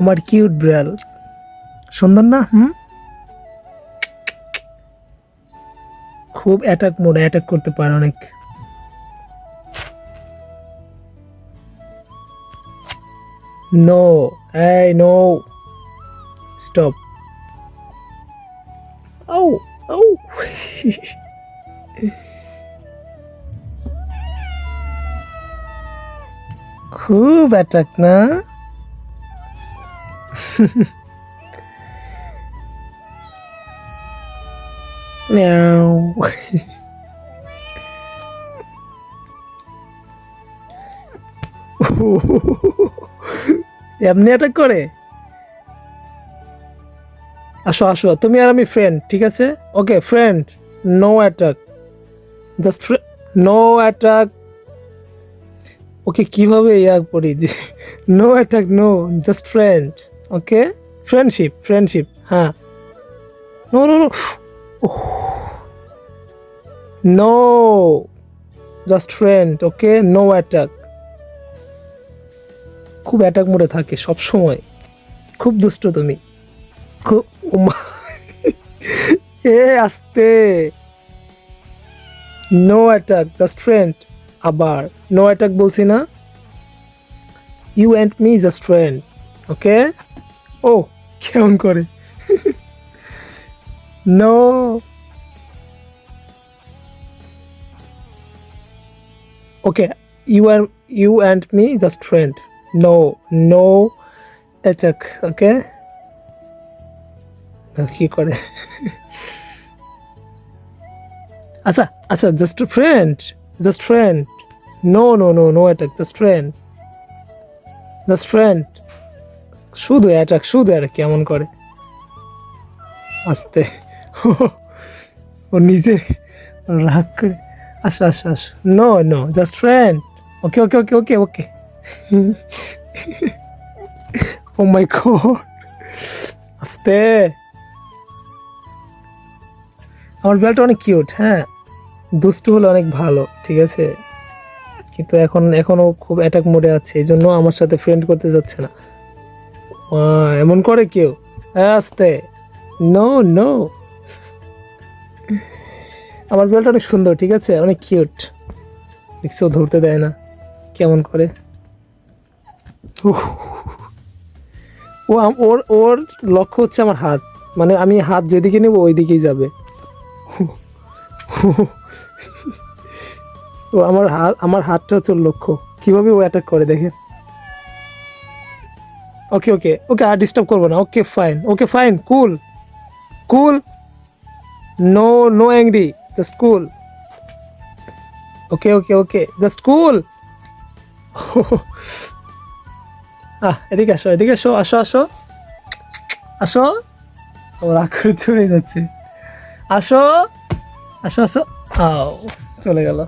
আমার কিউট বিড়াল। সুন্দর না, হুম? খুব অ্যাটাক মোড অ্যাটাক করতে পারে অনেক। নো এই নো স্টপ ও ও খুব অ্যাটাক না? Meow. এমনি অ্যাটাক করে? আসো আসো, তুমি আর আমি ফ্রেন্ড ঠিক আছে? Okay friend no attack just no attack okay কীভাবে ইয়া করি যে no attack no just friend okay friendship friendship হ্যাঁ no no no no just friend okay no attack খুব অ্যাটাক মোডে থাকে সব সময় খুব দুষ্ট তুমি। খুব এ আসতে। নো অ্যাটাক জাস্ট ফ্রেন্ড আবার নো অ্যাটাক বলছি না। You and me just friend okay ও, কেমন করে? No okay you R you and me just friend no no attack okay কি করে? আচ্ছা আচ্ছা just friend just friend no no no no attack just friend just friend শুধু attack শুধু attack কেমন করে? আস্তে। ও নিজে রাগ করে। আসো আসো আসো। No no just friend okay okay okay okay okay oh my god আস্তে। আমার বিড়ালটা অনেক কিউট হ্যাঁ। দুষ্টু হলে অনেক ভালো, ঠিক আছে? কিন্তু এখন এখনও খুব অ্যাটাক মোডে আছে, এই জন্য আমার সাথে ফ্রেন্ড করতে যাচ্ছে না। এমন করে কেউ? আস্তে। নো নো আমার বিড়ালটা অনেক সুন্দর, ঠিক আছে? অনেক কিউট দেখছ ধরতে দেয় না। কেমন করে। ও ওর ওর লক্ষ্য হচ্ছে আমার হাত। মানে আমি হাত যেদিকে নেব ওই দিকেই যাবে। ও, আমার হাত আমার হাতটা হচ্ছে লক্ষ্য। কীভাবে ও অ্যাটাক করে দেখেন? ওকে ওকে ওকে আর ডিস্টার্ব করব না. Okay fine okay fine cool cool no no angry just cool okay okay okay just cool ah এদিকে আসো এদিকে আসো আসো আসো। আসো। ও, রাগ করে চলে যাচ্ছে। আসো। আসো আসো। আও, চলে গেল।